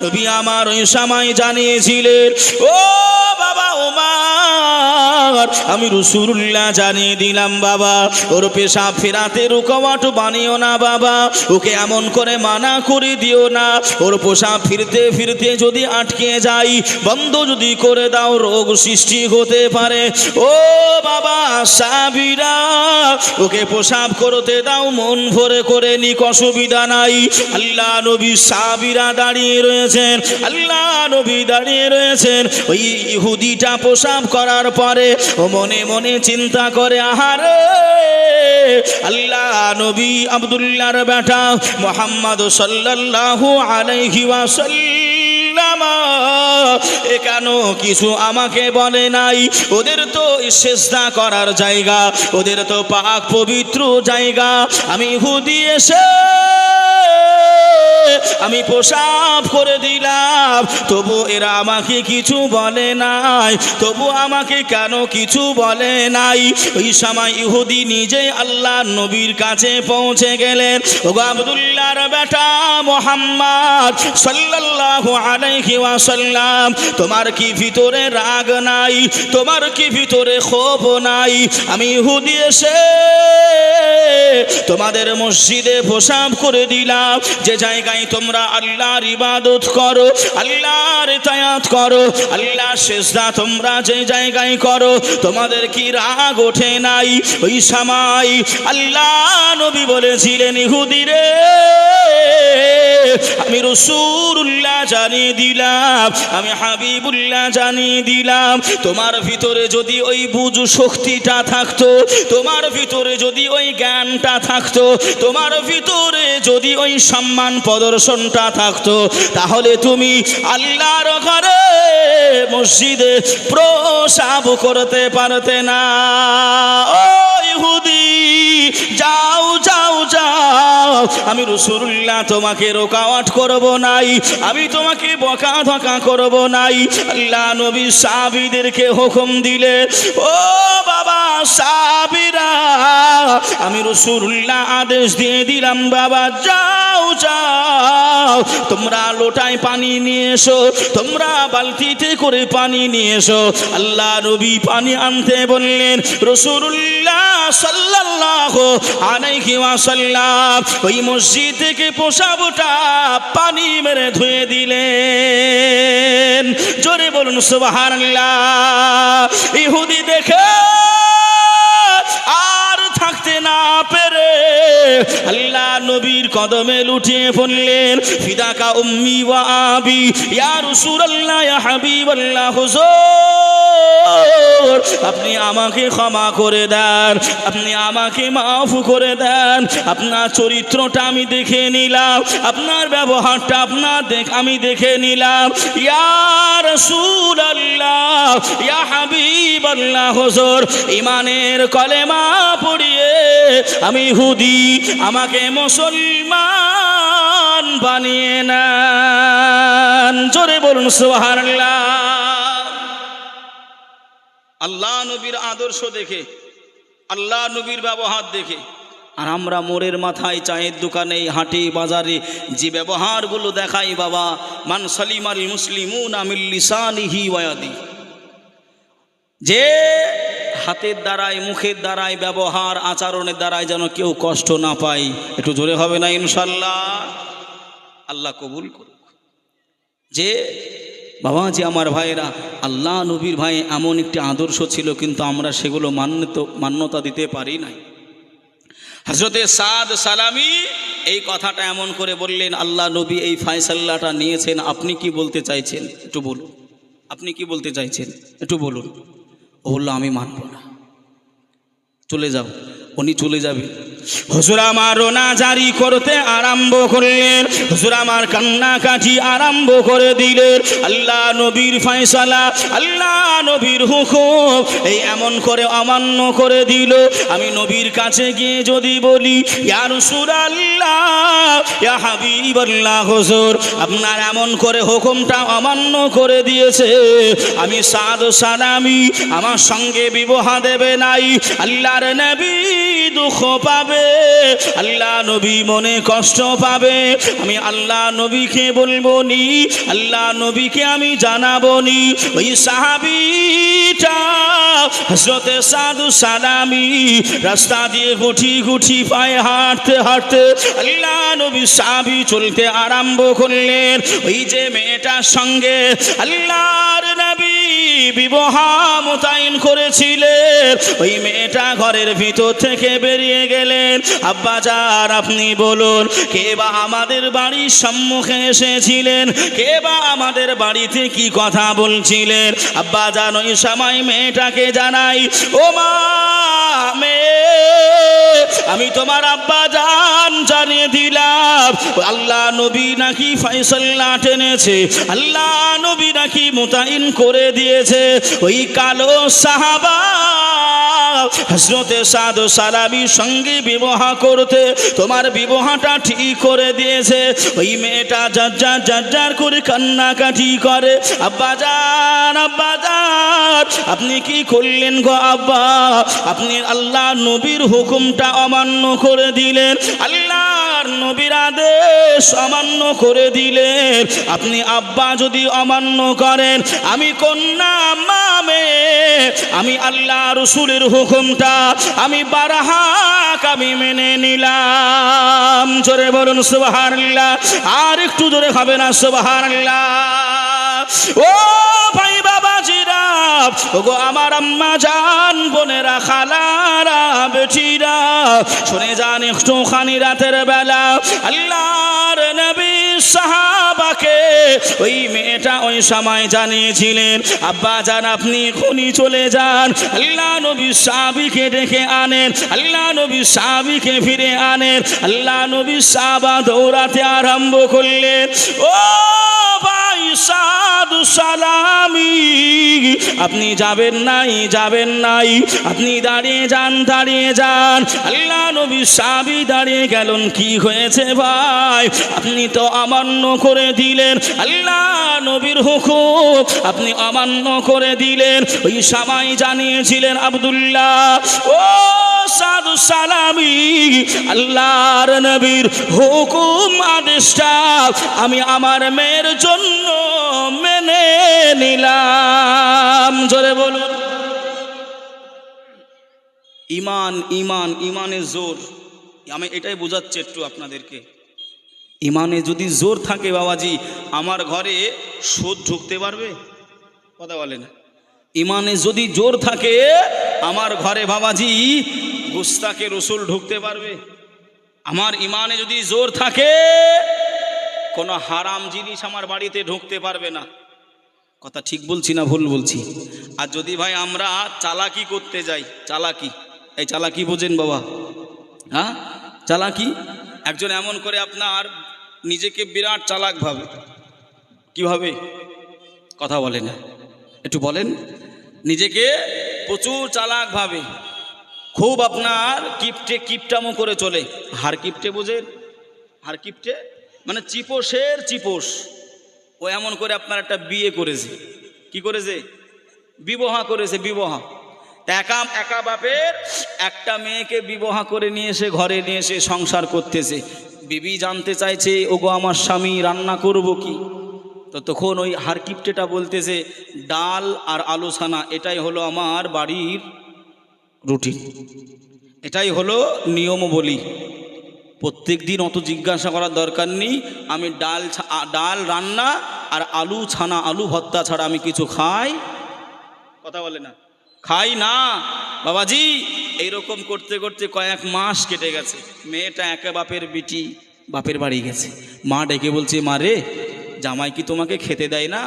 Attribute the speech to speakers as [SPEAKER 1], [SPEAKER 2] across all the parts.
[SPEAKER 1] নবী আমার ওই সময় জানিয়েছিলেন ও বাবা ওমার আমি রসুল্লাহ জানিয়ে দিলাম, বাবা। ওর পেশা ফেরাতে রুকাওয়াট বানিও না, বাবা। ওকে এমন করে মানা করে দিও না। ওর পোশাক ফিরতে ফিরতে যদি আটকে যাই, বন্ধ যদি করে দাও, রোগ সৃষ্টি হতে পারে। ও বাবা, সাবিরা, ওকে পোশাক করতে দাও, মন ভরে করে নিক, অসুবিধা নাই। আল্লাহ নবী সাবিরা দাঁড়িয়ে রয়েছেন, আল্লাহ নবী দাঁড়িয়ে রয়েছেন। ওই ইহুদিটা পোশাক করার পরে মনে মনে চিন্তা করে, আহারে, আল্লাহ নবী আব্দুল্লাহর বেটা মোহাম্মদ সাল্লাল্লাহু আলাইহি ওয়াসাল্লাম কেন কিছু আমাকে বলে নাই? ওদের তো সেজদা করার জায়গা, ওদের তো পাক পবিত্র জায়গা। আমি হুদি এসে আমি পোশাক করে দিলাম। তবু এরা আমাকে কিছু বলে নাই। তবু আমাকে কেন কিছু বলে নাই? ওই সময় ইহুদি নিজে আল্লাহ নবীর কাছে পৌঁছে গেলেন। ও আবদুল্লাহর বেটা মোহাম্মদ সাল্লাল্লাহু আলাইহি ওয়াসাল্লাম, তোমার কি ভিতরে রাগ নাই? তোমার কি ভিতরে ক্ষোভ নাই? আমি ইহুদি এসে তোমাদের মসজিদে পোশাক করে দিলাম। যে জায়গায় তোমরা আল্লাহর ইবাদত করো, আল্লাহর তায়াত করো আল্লাহ শেষদা তোমরা যে জায়গায় করো, তোমাদের কি রাগ ওঠে নাই? ওই সময় আল্লাহ নবী বলেছিলেন ইহুদিরে আমি রসুল্লাহ জানিয়ে দিলাম, আমি হাবিবুল্লাহ জানিয়ে দিলাম, তোমার ভিতরে যদি ওই বুঝ শক্তিটা থাকতো, তোমার ভিতরে যদি ওই জ্ঞানটা থাকতো, তোমার ভিতরে যদি ওই সম্মান প্রদর্শনটা থাকতো। তাহলে তুমি আল্লাহর ঘরে মসজিদে প্রসাব করতে পারতে না। ও যাও যাও যাও। আমি রসুল্লাহ তোমাকে রোকাওয়াট করব নাই। আমি তোমাকে বকা ধকা করব নাই। আল্লাহ নবী সাবিদেরকে হুকুম দিলে, ও বাবা সাবিরা আমি রসুল্লাহ আদেশ দিয়ে দিলাম, বাবা, যাও যাও। তোমরা লোটায় পানি নিয়ে এসো। তোমরা বালতিতে করে পানি নিয়ে এসো। আল্লাহ নবী পানি আনতে বললেন রসুল্লাহ সাল্লাল্লাহু আলাইহি ওয়াসাল্লাম ওই মসজিদ থেকে পোশাবটা পানি মেরে ধুয়ে দিলেন। জোরে বলুন, সুবহানাল্লাহ। ইহুদি দেখে আর থাকতে না পেরে আল্লাহ নবীর কদমে লুটিয়ে পড়লেন। ফিদাকা উম্মি ওয়া আবি। ইয়া রাসূলুল্লাহ ইয়া হাবিবাল্লাহ হুজুর। আপনি আমাকে ক্ষমা করে দেন, আপনি আমাকে মাফ করে দেন। আপনার চরিত্রটা আমি দেখে নিলাম, আপনার ব্যবহারটা আপনার দেখ, আমি দেখে নিলাম। ইয়া রাসূলুল্লাহ, ইয়া হাবিবাল্লাহ, হুজুর ইমানের কলেমা পড়িয়ে আমি হুদি, আমাকে মুসলমান বানিয়ে নেন। জোরে বলুন সুবহানাল্লাহ। আল্লাহ নবীর আদর্শ দেখে, আল্লাহ নবীর ব্যবহার দেখে। আর আমরা মোড়ের মাথায়, চায়ের দোকানে, হাটে, বাজারে যে ব্যবহারগুলো দেখাই বাবা, মান সালিমাল মুসলিমুন আমিল লিসানিহি ওয়াদি যে হাতের দ্বারাই মুখের দ্বারাই ব্যবহার, আচরণের দ্বারাই যেন কেউ কষ্ট না পায়। একটু জোরে হবে না ইনশাল্লাহ আল্লাহ কবুল করুক। যে বাবা যে আমার ভাইয়েরা, আল্লাহ নবীর ভাই এমন একটি আদর্শ ছিল, কিন্তু আমরা সেগুলো মান্যত, মান্যতা দিতে পারি নাই। হজরতে সাদ সালামি এই কথাটা এমন করে বললেন, আল্লাহ নবী এই ফায়সাল্লাটা নিয়েছেন, আপনি কি বলতে চাইছেন? একটু বলুন। আপনি কি বলতে চাইছেন? একটু বলুন। ও বলল, আমি মানব না। চলে যাও। উনি চলে যাবে। হুজুর আমার রোনা জারি করতে আরম্ভ করলেন। হুজুর আমার কান্নাকাটি আরম্ভ করে দিলেন। আল্লাহ নবীর ফয়সালা, আল্লাহ নবীর হুকুম, এই এমন করে অমান্য করে দিল। আমি নবীর কাছে গিয়ে যদি বলি, ইয়া রাসূলুল্লাহ, ইয়া হাবিবাল্লাহ হুজুর, আপনার এমন করে হুকুমটা অমান্য করে দিয়েছে। আমি সাদ সালামি, আমার সঙ্গে বিবাহ দেবে নাই। আল্লাহর নবী দুঃখ পাবে হবে। আল্লাহ নবী মনে কষ্ট পাবে। আমি আল্লাহ নবীকে বলব নি, আল্লাহ নবীকে আমি জানাব নি। ওই সাহাবিটা হজরতে সাধু সালামি রাস্তা দিয়ে গুঠি গুঠি পায়ে হাঁটতে হাঁটতে আল্লাহ নবী সাহাবি চলতে আরম্ভ করলেন। ওই যে মেয়েটার সঙ্গে আল্লাহর নবী বিবাহ মোতায়েন করেছিলেন। ওই মেয়েটা ঘরের ভিতর থেকে বেরিয়ে গেলেন। আব্বা যার আপনি বলুন, কে বা আমাদের বাড়ির সম্মুখে এসেছিলেন? কে বা আমাদের বাড়িতে কি কথা বলছিলেন? আব্বা যান, ওই সময় মেয়েটাকে জানাই, ও মা, মেয়ে, আমি তোমার আব্বা জান জানিয়ে দিলাম। আল্লাহ নবী নাকি ফয়সল্লা টেনেছে, আল্লাহ নবী নাকি মোতায়েন করে দিয়েছে। ওই কালো সাহাবা হজরতে সাদ সালামির সঙ্গে বিবাহ করতে, তোমার বিবাহটা ঠিক করে দিয়েছে। ওই মেয়েটা যার যার করে কান্নাকাটি করে, আব্বা যান আব্বা যান, আপনি কি করলেন গো আব্বা? আপনি আল্লাহ নবীর হুকুমটা অমান্য করে দিলেন। আল্লাহর নবীর আদেশ অমান্য করে দিলেন। আপনি আব্বা যদি অমান্য করেন, আমি কন্যা মামে আমি আল্লাহ রসুলের হুকুমটা আমি বারাহাক আমি মেনে নিলাম। জোরে বলুন সুবাহার আর একটু জোরে হবে না সুবাহার ও ভাই ওগো আমার আম্মা জান বোনেরা খালারা বেটিরা শুনে যান একটুখানি রাতের বেলা। আল্লাহর নবী সাহাবাকে ওই মেয়েটা ওই সময় জানিয়েছিলেন, আব্বা যান, আপনি খুনি চলে যান। আল্লাহ নবী সাবিকে ডেকে আনেন, আল্লাহ নবী সাবিকে ফিরে আনেন, আল্লাহ নবী সাবা দৌড়াতে আরম্ভ করলেন, ও ভাই সাধু সালামি, আপনি যাবেন নাই যাবেন নাই, আপনি দাঁড়িয়ে যান দাঁড়িয়ে যান। আল্লাহ নবী সাবি দাঁড়িয়ে গেলেন, কি হয়েছে ভাই? আপনি তো অমান্য করে দিলেন। আল্লাহ নবীর হুকুম আপনি অমান্য করে দিলেন। ওই সময় জানিয়েছিলেন আবদুল্লাহ, ও সাধু সালামি, আল্লাহর নবীর হুকুম, আদেশটা আমি আমার মেয়ের জন্য মেনে নিলাম। জোরে বলুন। ইমান ইমান, ইমানের জোর। আমি এটাই বোঝাচ্ছি একটু আপনাদেরকে। ইমানে যদি জোর থাকে বাবাজি, আমার ঘরে সুদ ঢুকতে পারবে? কথা বলেন ইমানে যদি জোর থাকে, আমার ঘরে বাবাজি গুস্তাকে রসুল ঢুকতে পারবে। আমার ইমানে যদি জোর থাকে, কোনো হারাম জিনিস আমার বাড়িতে ঢুকতে পারবে না। কথা ঠিক বলছি না ভুল বলছি? আর যদি ভাই আমরা চালাকি করতে যাই, চালাকি। এই চালাকি বোঝেন বাবা। হ্যাঁ? চালাকি? একজন এমন করে আপনার নিজেকে বিরাট চালাক ভাবে। কীভাবে? কথা বলে না। একটু বলেন। নিজেকে প্রচুর চালাক ভাবে। খুব আপনার কিপটে কিপটামো করে চলে। হার কিপটে বোঝেন হার কিপটে? মানে চিপোসের চিপোস ও এমন করে আপনার একটা বিয়ে করেছে। কি করেছে? বিবাহ করেছে, বিবাহ। একা একা বাপের একটা মেয়েকে বিবাহ করে নিয়ে এসে, ঘরে নিয়ে এসে সংসার করতেছে। বিবি জানতে চাইছে, ওগো, আমার স্বামী রান্না করব কি? তো তখন ওই হারকিপটেটা বলতেছে, ডাল আর আলু ছানা এটাই হলো আমার বাড়ির রুটিন এটাই হলো নিয়ম বলি প্রত্যেক দিন অত জিজ্ঞাসা করার দরকার নেই, আমি ডাল ডাল রান্না আর আলু ছানা আলু ভত্তা ছাড়া আমি কিছু খাই। কথা বলে না। খাই না, বাবাজি এইরকম করতে করতে কয়েক মাস কেটে গেছে। মেয়েটা একে বাপের বিটি, বাপের বাড়ি গেছে। মা ডেকে বলছে, মা রে, জামাই কি তোমাকে খেতে দেয় না?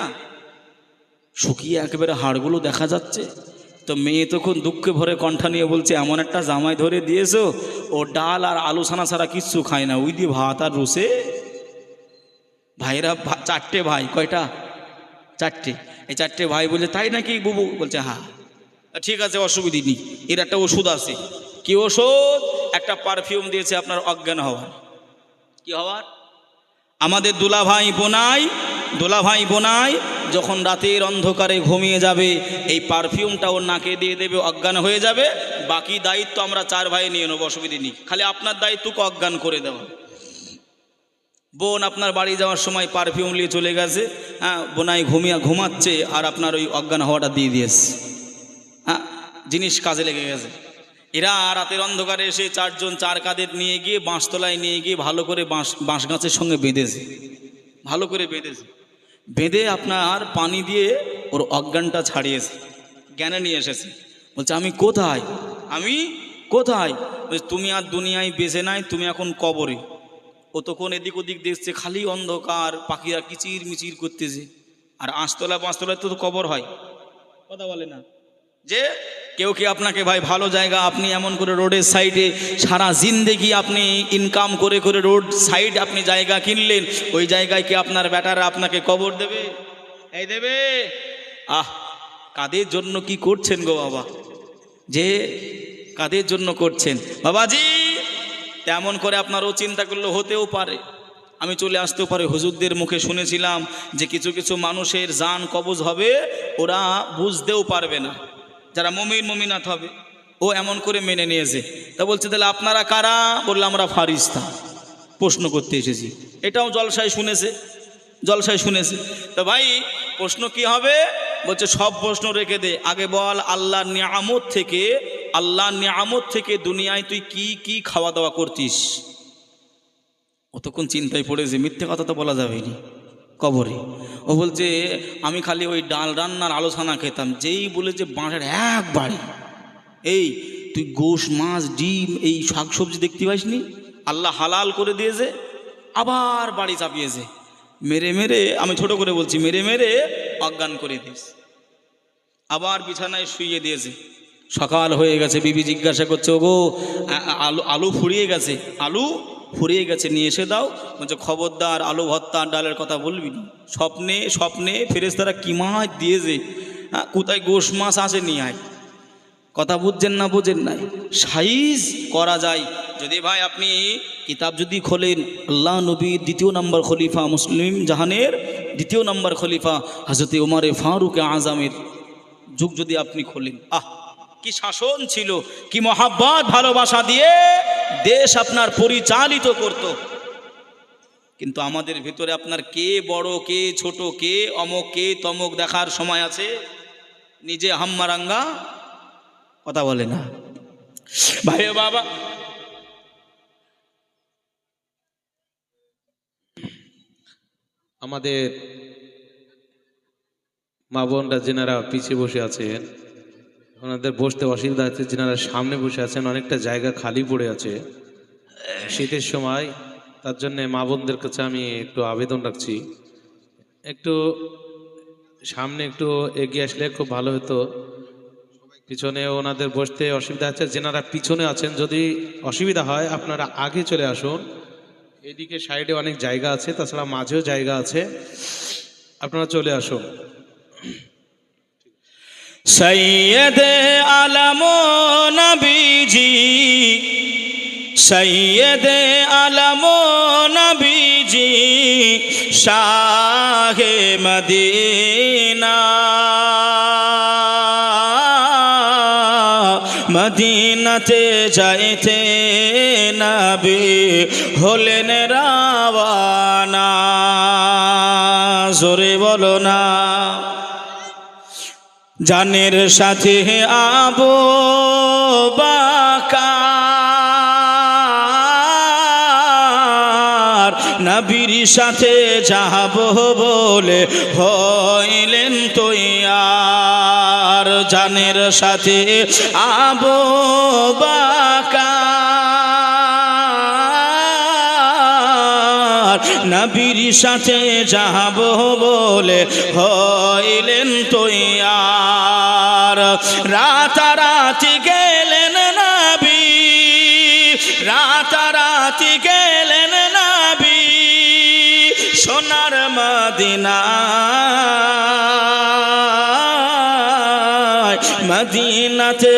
[SPEAKER 1] শুকিয়ে একেবারে হাড়গুলো দেখা যাচ্ছে। তো মেয়ে তখন দুঃখে ভরে কণ্ঠা নিয়ে বলছে, এমন একটা জামাই ধরে দিয়েছ, ও ডাল আর আলু ছানা ছাড়া কিচ্ছু খায় না। ওই দিয়ে ভাত আর রুসে। ভাইরা চারটে ভাই, কয়টা? চারটে। এই চারটে ভাই বলে তাই নাকি বুবু? বলছে হ্যাঁ। ঠিক আছে, অসুবিধে নেই। এর একটা ওষুধ আছে। কি ওষুধ? একটা পারফিউম দিয়েছে আপনার অজ্ঞান হওয়ার। কি হওয়ার? আমাদের দুলাভাই বোনাই দুলাভাই বোনাই যখন রাতের অন্ধকারে ঘুমিয়ে যাবে, এই পারফিউমটা ওর নাকে দিয়ে দেবে, অজ্ঞান হয়ে যাবে। বাকি দায়িত্ব আমরা চার ভাই নিয়ে নেব, অসুবিধে নেই। খালি আপনার দায়িত্বকে অজ্ঞান করে দেওয়া। বোন, আপনার বাড়ি যাওয়ার সময় পারফিউম নিয়ে চলে গেছে। হ্যাঁ বোনাই ঘুমিয়া ঘুমাচ্ছে আর আপনার ওই অজ্ঞান হওয়াটা দিয়ে দিয়েছে। জিনিস কাজে লেগে গেছে। এরা রাতের অন্ধকারে এসে চারজন চার কাদের নিয়ে গিয়ে বাঁশতলায় নিয়ে গিয়ে ভালো করে বাঁশ বাঁশ গাছের সঙ্গে বেঁধেছে। ভালো করে বেঁধেছে। বেঁধে আপনার পানি দিয়ে ওর অজ্ঞানটা ছাড়িয়েছে। জ্ঞানে নিয়ে এসেছে। বলছে আমি কোথায়? আমি কোথায়? বলছে, তুমি আর দুনিয়ায় বেঁচে নাই তুমি এখন কবরে। ও তখন এদিক ওদিক দেখছে খালি অন্ধকার পাখিরা কিচির মিচির করতেছে। আর আঁশতলা পাঁচতলায় তো কবর হয়। কথা বলে না। যে কেউ কি আপনাকে, ভাই, ভালো জায়গা, আপনি এমন করে রোডের সাইডে সারা জিন্দেগি আপনি ইনকাম করে করে রোড সাইড আপনি জায়গা কিনলেন, ওই জায়গায় কি আপনার বেটারা আপনাকে কবর দেবে? এই দেবে। আহ, কাদের জন্য কি করছেন গো বাবা? যে কাদের জন্য করছেন? বাবাজি, তেমন করে আপনারও চিন্তা করলে হতেও পারে। আমি চলে আসতেও পারে, হুজুরদের মুখে শুনেছিলাম যে কিছু কিছু মানুষের যান কবজ হবে, ওরা বুঝতেও পারবে না। যারা মমিন মমিনাথ হবে, ও এমন করে মেনে নিয়েছে। তা বলছে, তাহলে আপনারা কারা? বললাম আমরা ফারিস্তা। প্রশ্ন করতে এসেছি। এটাও জলসায় শুনেছে জলসায় শুনেছে। তো ভাই, প্রশ্ন কি হবে? বলছে, সব প্রশ্ন রেখে দে। আগে বল, আল্লাহর নিয়ামত থেকে, আল্লাহর নিয়ামত থেকে দুনিয়ায় তুই কি কি খাওয়া দাওয়া করতিস? অতক্ষণ চিন্তায় পড়েছে মিথ্যে কথা তো বলা যাবে না। কবরে। ও বলছে, আমি খালি ওই ডাল রান্নার আলোচনা খেতাম, যেই বলেছে বাঁশের এক বাড়ি এই, তুই গোশ, মাছ, ডিম, এই শাকসবজি দেখতে পাসনি? আল্লাহ হালাল করে দিয়েছে, আবার বাড়ি চাপিয়েছে। মেরে মেরে, আমি ছোট করে বলছি, মেরে মেরে অজ্ঞান করে দিয়েছে। আবার বিছানায় শুইয়ে দিয়েছে। সকাল হয়ে গেছে, বিবি জিজ্ঞাসা করছে, ওগো আলু আলু ফুরিয়ে গেছে, আলু ফুরিয়ে গেছে নিয়ে এসে দাও। বলছে খবরদার আলু ভর্তা ডালের কথা বলবি না। স্বপ্নে স্বপ্নে ফেরেস্তারা কি মাছ দিয়েছে? হ্যাঁ, কোথায় গোশ মাছ আসে নিয়ে আয়। কথা বুঝছেন না বুঝেন নাই? সাইজ করা যায়। যদি ভাই আপনি কিতাব যদি খোলেন আল্লাহ নবীর দ্বিতীয় নম্বর খলিফা মুসলিম জাহানের দ্বিতীয় নম্বর খলিফা হাজরতে উমারে ফারুক আজমের যুগ যদি আপনি খোলেন। আহ! কি শাসন ছিল, কি মহাব্বত, ভালোবাসা দিয়ে দেশ আপনার পরিচালিত করত। কিন্তু আমাদের ভিতরে আপনার কে বড়, কে ছোট, কে অমক, কে তমক দেখার সময় আছে? নিজে হাম্মারাঙ্গা কথা বলে না। ভাই বাবা।
[SPEAKER 2] আমাদের মা বোনরা, যেনারা পিছিয়ে বসে আছেন ওনাদের বসতে অসুবিধা আছে, যেনারা সামনে বসে আছেন, অনেকটা জায়গা খালি পড়ে আছে। শীতের সময়, তার জন্য মা বোনদের কাছে আমি একটু আবেদন রাখছি। একটু সামনে একটু এগিয়ে আসলে খুব ভালো হতো। পিছনে ওনাদের বসতে অসুবিধা আছে, যেনারা পিছনে আছেন, যদি অসুবিধা হয়, আপনারা আগে চলে আসুন। এদিকে সাইডে অনেক জায়গা আছে, তাছাড়া মাঝেও জায়গা আছে। আপনারা চলে আসুন।
[SPEAKER 1] সৈয়দ আলম নবীজি, সৈয়দ আলম নবীজি, শাহে মদিনা। মদিনাতে যাইতে নবী হলেন রাওয়ানা। জোরে বলো না। জানের সাথে আবো বাকার নবীর সাথে যাব বলে হইলেন তৈয়ার। জানের সাথে আবো বাকার নবীর সাথে যাব বলে হইলেন তৈয়ার। রাতারাতি গেলেন নবী রাতারাতি গেলেন নবী সোনার মদিনা। মদিনাতে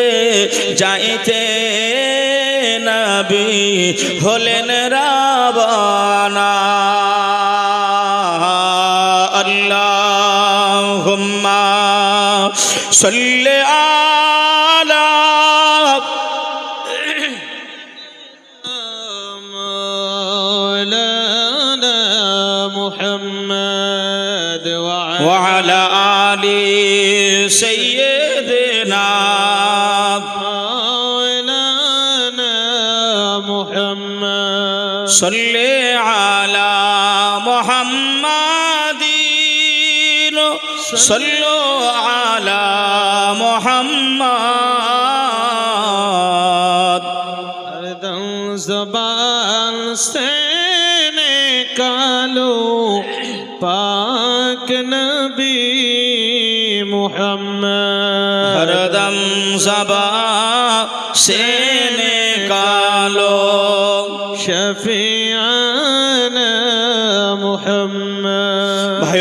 [SPEAKER 1] যাইতে নবী হলেন রাবানা। صل على مولانا محمد وعلى آل سيدنا
[SPEAKER 2] مولانا محمد
[SPEAKER 1] صل على محمد صلى محمد
[SPEAKER 2] ہر دم زبان سے نکالو پاک
[SPEAKER 1] نبی محمد ہر دم
[SPEAKER 2] زبان سے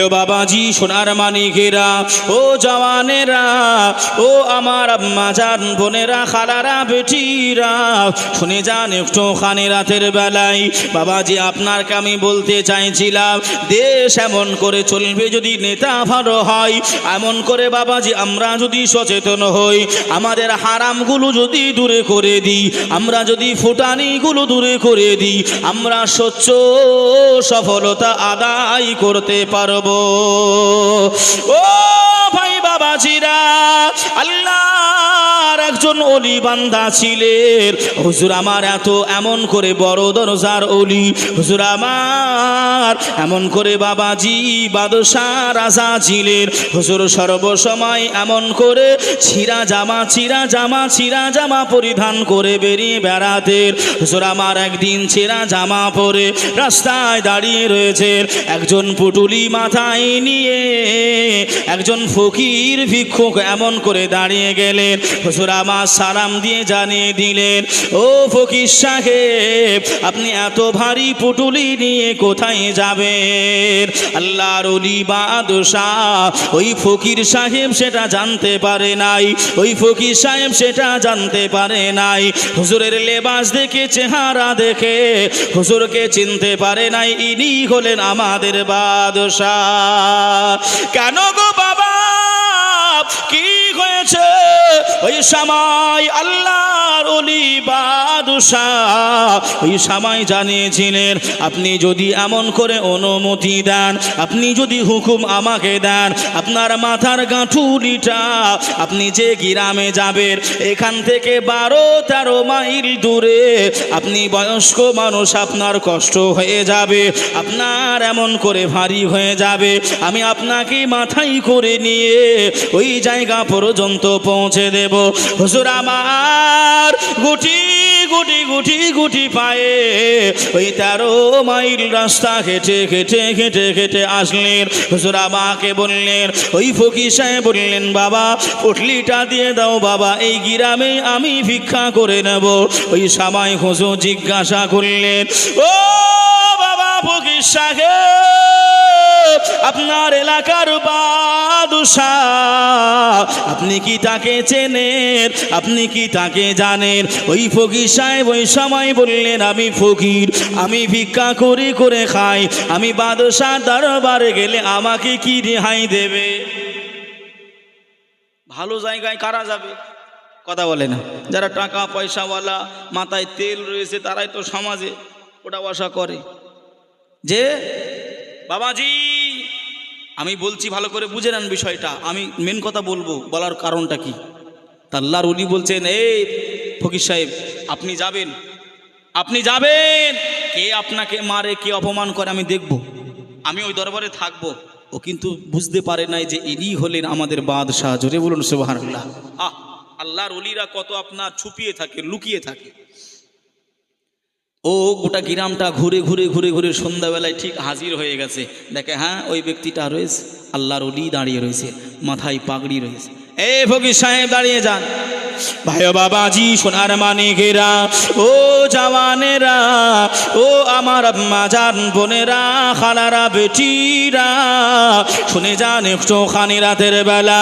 [SPEAKER 1] ভাইও বাবাজি, সোনার মানিকেরা, ও জওয়ানেরা, ও আমার জান বোনেরা, খালারা, বেটিরা, শুনে যান একটু খানে রাতের বেলায়। বাবাজি, আপনারকে আমি বলতে চাইছিলাম, দেশ এমন করে চলবে যদি নেতা ভালো হয়, এমন করে বাবাজি, আমরা যদি সচেতন হই, আমাদের হারামগুলো যদি দূরে করে দিই, আমরা যদি ফুটানিগুলো দূরে করে দিই, আমরা স্বচ্ছ সফলতা আদায় করতে পারব। ও ভাই বাবাজিরা, আল্লাহর একজন অলি বান্দা ছিলেন। হুজুর আমার এত এমন করে বড় দরজার অলি হুজুর আমার এমন করে বাবাজি, বাদশাহ, রাজা ছিলেন। হুজুর সর্বসময় এমন করে ছিঁড়া জামা ছিঁড়া জামা ছিঁড়া জামা পরিধান করে বেরিয়ে বেড়াতেন। হুজুর আমার একদিন ছেঁড়া জামা পরে রাস্তায় দাঁড়িয়ে রয়েছে একজন পুটুলি মাথায় নিয়ে একজন ফকির ভিক্ষুক এমন করে দাঁড়িয়ে গেলেন। হুজুর আমার সালাম দিয়ে জানিয়ে দিলেন, ও ফকির সাহেব, আপনি এত ভারী পুটুলি নিয়ে কোথায় যাবেন? আল্লাহর বাদশাহ ওই ফকির সাহেব সেটা জানতে পারে নাই, ওই ফকির সাহেব সেটা জানতে পারে নাই। হুজুরের লেবাস দেখে, চেহারা দেখে, হুজুরকে চিনতে পারে নাই, ইনি হলেন আমাদের বাদশাহ। কেন গো বাবা? কি হয়েছে। ওই সময় আল্লাহর অলি বাদশাহ ওই সময় জানিয়েছিলেন, আপনি যদি এমন করে অনুমতি দেন, আপনি যদি হুকুম আমাকে দেন, আপনার মাথার গাঁঠুরিটা আপনি যে গ্রামে যাবেন, এখান থেকে বারো, তেরো মাইল দূরে আপনি বয়স্ক মানুষ, আপনার কষ্ট হয়ে যাবে, আপনার এমন করে ভারী হয়ে যাবে। আমি আপনাকে মাথায় করে নিয়ে ওই জায়গা পর্যন্ত পৌঁছে দেব। হুজুর আমার গুটি গুটি গুটি গুটি পায়ে ওই তেরো মাইল রাস্তা হেঁটে হেঁটে হেঁটে হেঁটে আসলেন। হুজুর আমাকে বললেন, ওই ফকির সাহেব বললেন, বাবা, পুটলিটা দিয়ে দাও, বাবা, এই গ্রামে আমি ভিক্ষা করে নেব। ওই সময় হুজুর জিজ্ঞাসা করলেন, ও বাবা ফকির সাহেব আপনার এলাকার বাদশাহ। আপনি কি তাকে চেনেন? আপনি কি তাকে জানেন? ওই ফকির সাহেব ওই সময় বললেন, আমি ফকির, আমি ভিক্ষা করে করে খাই। আমি বাদশাহ দরবারে গেলে আমাকে কি রেহাই দেবে? ভালো জায়গায় কারা যাবে? কথা বলে না। যারা টাকা পয়সাওয়ালা, মাথায় তেল রয়েছে, তারাই তো সমাজে ওটা বসা করে। যে, বাবাজি আমি বলছি ভালো করে বুঝে নেন বিষয়টা। আমি মেন কথা বলব, বলার কারণটা কি? তাল্লার উলি বলছেন, এই ফকির সাহেব, আপনি যাবেন? আপনি যাবেন? কে আপনাকে মারে, কে অপমান করে, আমি দেখব। আমি ওই দরবারে থাকব। ও কিন্তু বুঝতে পারে নাই যে ইনি হলেন আমাদের বাদশাহ। জোরে বলুন সুবাহান আল্লাহ আহ, আল্লাহর অলিরা কত আপনার ছুপিয়ে থাকে, লুকিয়ে থাকে। ও গোটা গ্রামটা ঘুরে ঘুরে ঘুরে ঘুরে সন্ধ্যাবেলায় ঠিক হাজির হয়ে গেছে। দেখে হ্যাঁ ওই ব্যক্তিটা রয়েছে, আল্লাহর অলি দাঁড়িয়ে রয়েছে, মাথায় পাগড়ি রয়েছে। এ ফকির সাহেব, দাঁড়িয়ে যান। ভাই বাবাজি, সোনার মানিকেরা ও জওয়ানেরা, ও আমার আম্মা জান বোনেরা, খালারা, বেটিরা, শুনে যান একটু খানি রাতের বেলা।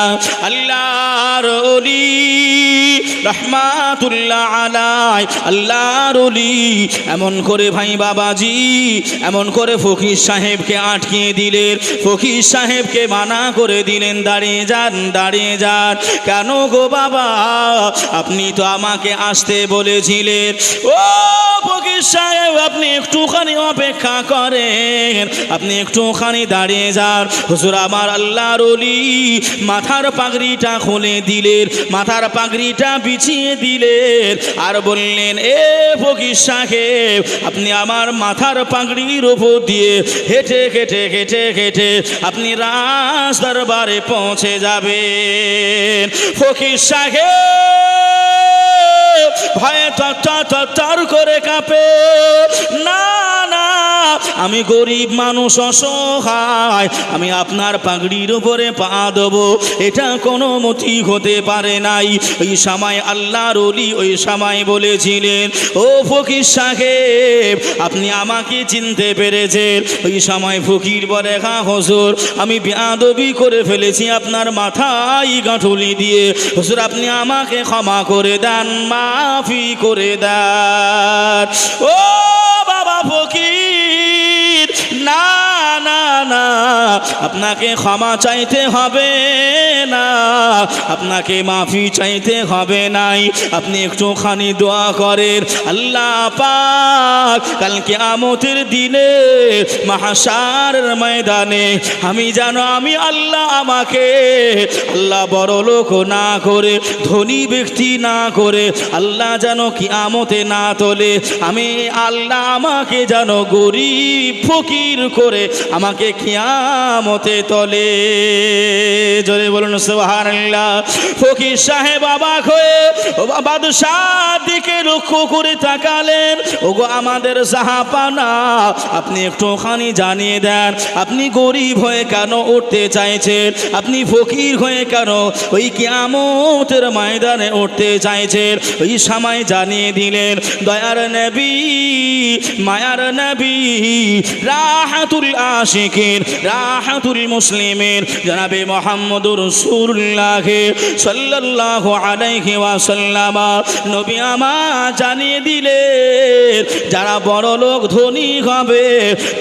[SPEAKER 1] আল্লাহর অলি রহমাতুল্লাহ আলাই আল্লাহর অলি এমন করে ভাই বাবাজি, এমন করে ফকির সাহেবকে আটকিয়ে দিলেন। ফকির সাহেবকে মানা করে দিলেন, দাঁড়িয়ে যান দাঁড়িয়ে যান। কেন গো বাবা? আপনি তো আমাকে আসতে বলেছিলেন। ও ফকির সাহেব, আপনি একটুখানি অপেক্ষা করেন। আপনি একটুখানি দাঁড়িয়ে যান। হুজুর, আমার আল্লাহর অলি মাথার পাগড়িটা খুলে দিলেন, মাথার পাগড়িটা বিছিয়ে দিলেন আর বললেন, এ ফকির সাহেব, আপনি আমার মাথার পাগড়ির ওপর দিয়ে হেঁটে হেঁটে হেঁটে হেঁটে আপনি রাজ দরবারে পৌঁছে ফকির সাহেব ভয়ে তার করে কাঁপে। না আমি গরিব মানুষ অসহায়, আমি আপনার পাগড়ির উপরে পা দেবো। এটা কোনো মতি হতে পারে নাই। ওই সময় আল্লাহর অলি ওই সময় বলেছিলেন, ও ফকির সাহেব, আপনি আমাকে চিনতে পেরেছেন। ওই সময় ফকির বলে খা হজুর, আমি বেয়াদবি করে ফেলেছি আপনার মাথায় গাঁঠুলি দিয়ে। হুজুর, আপনি আমাকে ক্ষমা করে দেন, মাফি করে দেন। ও বাবা ফকির না। আপনাকে ক্ষমা চাইতে হবে না। আপনাকে মাফি চাইতে হবে নাই। আপনি একটুখানি দোয়া করেন। আল্লাহ পাক কালকে আমতের দিনে মাহাসার ময়দানে আমি জানো আমি আল্লাহ আমাকে আল্লাহ বড় লোক না করে, ধনী ব্যক্তি না করে, আল্লাহ যেন কি আমতে না তোলে। আমি আল্লাহ আমাকে যেন গরিব, ফকির করে আমাকে কিয়ামতে তলে। জোরে বলুন, সুবহানাল্লাহ। ফকির সাহেব অবাক হয়ে, ও বাদশাহ দিকে লক্ষ্য করে তাকালেন। ওগো, আমাদের সাহাপানা আপনি একটুখানি জানিয়ে দেন, আপনি গরিব হয়ে কেন উঠতে চাইছেন? আপনি ফকির হয়ে কেন ওই কিয়ামতের ময়দানে উঠতে চাইছেন? ওই সময় জানিয়ে দিলেন, দয়ার নবী, মায়ার নবী, রাহাতুল আশিকিন রাহাতুল মুসলিমের জনাবে মোহাম্মদুর রসুল্লাহ সাল্লাল্লাহু আলাইহি ওয়াসাল্লাম। নবী আমা জানিয়ে দিলেন, যারা বড় লোক ধনী হবে,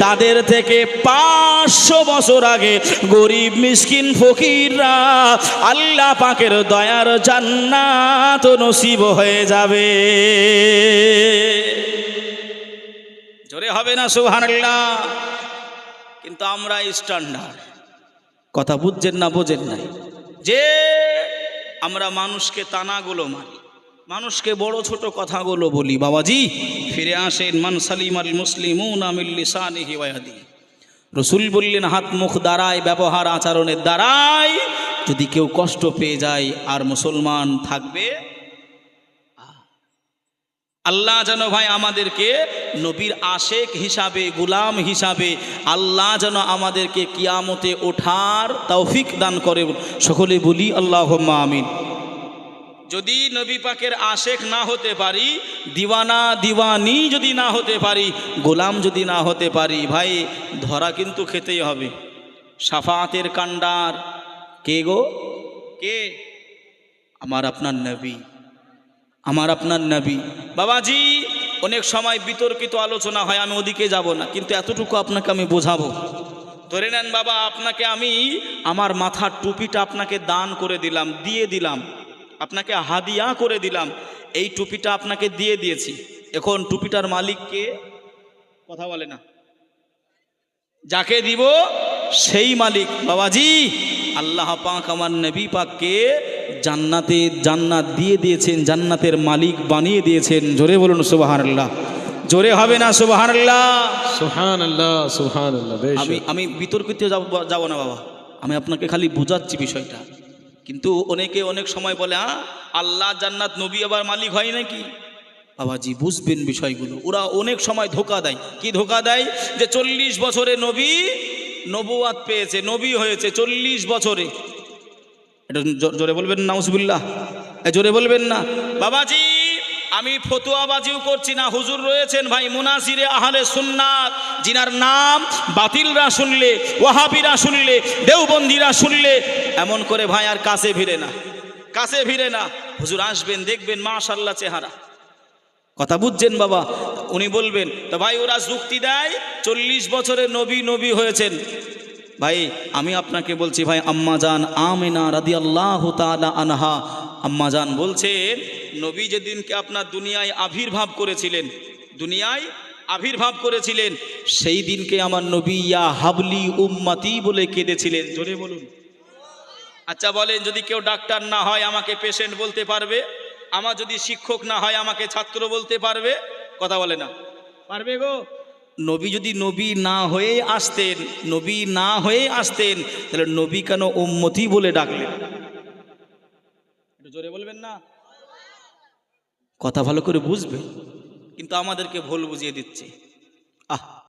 [SPEAKER 1] তাদের থেকে পাঁচশো বছর আগে গরিব, মিসকিন, ফকিররা আল্লাহ পাকের দয়ার জান্নাত নসিব হয়ে যাবে। জোরে হবে না, সুবহানাল্লাহ। কিন্তু আমরা স্ট্যান্ডার্ড কথা বুঝছেন না বোঝেন নাই? যে আমরা মানুষকে তানাগুলো মারি মানুষকে বড় ছোট কথাগুলো বলি, বাবাজি, ফিরে আসেন, মান সালিম আল মুসলিম রসুল বললেন, হাত মুখ দ্বারায়, ব্যবহার আচরণের দ্বারাই যদি কেউ কষ্ট পেয়ে যায়, আর মুসলমান থাকবে আল্লাহ যেন ভাই আমাদেরকে নবীর আশেক হিসাবে, গুলাম হিসাবে আল্লাহ যেন আমাদেরকে কিয়ামতে ওঠার তৌফিক দান করে। সকলে বলি আল্লাহ আমিন। যদি নবী পাকের আশেক না হতে পারি, দিওয়ানা, দিওয়ানি যদি না হতে পারি, গোলাম যদি না হতে পারি, ভাই ধরা কিন্তু খেতেই হবে। সাফাতের কান্ডার কে গো? কে? আমার আপনার নবী। আমার আপনার নবী। বাবাজি, অনেক সময় বিতর্কিত আলোচনা হয়, আমি ওদিকে যাব না, কিন্তু এতটুকু আপনাকে আমি বোঝাবো। ধরে নেন বাবা, আপনাকে আমি আমার মাথার টুপিটা আপনাকে দান করে দিলাম, দিয়ে দিলাম। আপনাকে হাদিয়া করে দিলাম, এই টুপিটা আপনাকে দিয়ে দিয়েছি। এখন টুপিটার মালিককে কথা বলে না। যাকে দিব সেই মালিক। বাবাজি, আল্লাহ পাক আমার নবী পাককে জান্নাতে জান্নাত দিয়ে দিয়েছেন জান্নাতের মালিক বানিয়ে দিয়েছেন। জোরে বলুন সুবহানাল্লাহ। জোরে হবে না সুবহানাল্লাহ।
[SPEAKER 2] সুহান আল্লাহ সুহান আল্লাহ
[SPEAKER 1] আমি আমি বিতর্কিত যাব যাব না বাবা। আমি আপনাকে খালি বোঝাচ্ছি বিষয়টা। কিন্তু অনেকে অনেক সময় বলে হ্যাঁ আল্লাহ জান্নাত নবী আবার মালিক হয় নাকি? বাবাজি বুঝবেন বিষয়গুলো। ওরা অনেক সময় ধোকা দেয়। কি ধোকা দেয়? যে চল্লিশ বছরে নবী নবুয়াত পেয়েছে নবী হয়েছে চল্লিশ বছরে। এটা জোরে বলবেন না উসবুল্লাহ জোরে বলবেন না। বাবাজি, আমি ফতুয়াবাজিও করছি না, হুজুর রয়েছেন ভাই মুনাসিরে আহলে সুন্নাত। জিনার নাম বাতিলরা শুনলে, ওয়াহাবিরা শুনলে, দেওবন্দিরা শুনলে, এমন করে ভাই আর কাছে ভিড়ে না, কাছে ভিড়ে না। হুজুর আসবেন, দেখবেন মাশাল্লাহ চেহারা। কথা বুঝছেন বাবা? উনি বলবেন, তো ভাই ওরা যুক্তি দেয়, চল্লিশ বছরে নবী নবী হয়েছেন। ভাই, আমি আপনাকে বলছি ভাই আম্মাজান আমেনা রাদি আল্লাহ তালা আনহা আম্মাজান বলছেন নবী যেদিনকে আপনার দুনিয়ায় আবির্ভাব করেছিলেন, দুনিয়ায় আবির্ভাব করেছিলেন, সেই দিনকে আমার নবী ইয়া হাবলি উম্মাতি বলে কেঁদেছিলেন। জোরে বলুন। আচ্ছা বলেন, যদি কেউ ডাক্তার না হয়, আমাকে পেশেন্ট বলতে পারবে? আমার যদি শিক্ষক না হয়, আমাকে ছাত্র বলতে পারবে? কথা বলে না। পারবে গো। নবী যদি নবী না হয়ে আসতেন, নবী না হয়ে আসতেন, তাহলে নবী কেন উম্মতি বলে ডাকলেন? জোরে বলবেন না? কথা ভালো করে বুঝবে, কিন্তু আমাদেরকে ভুল বুঝিয়ে দিচ্ছে।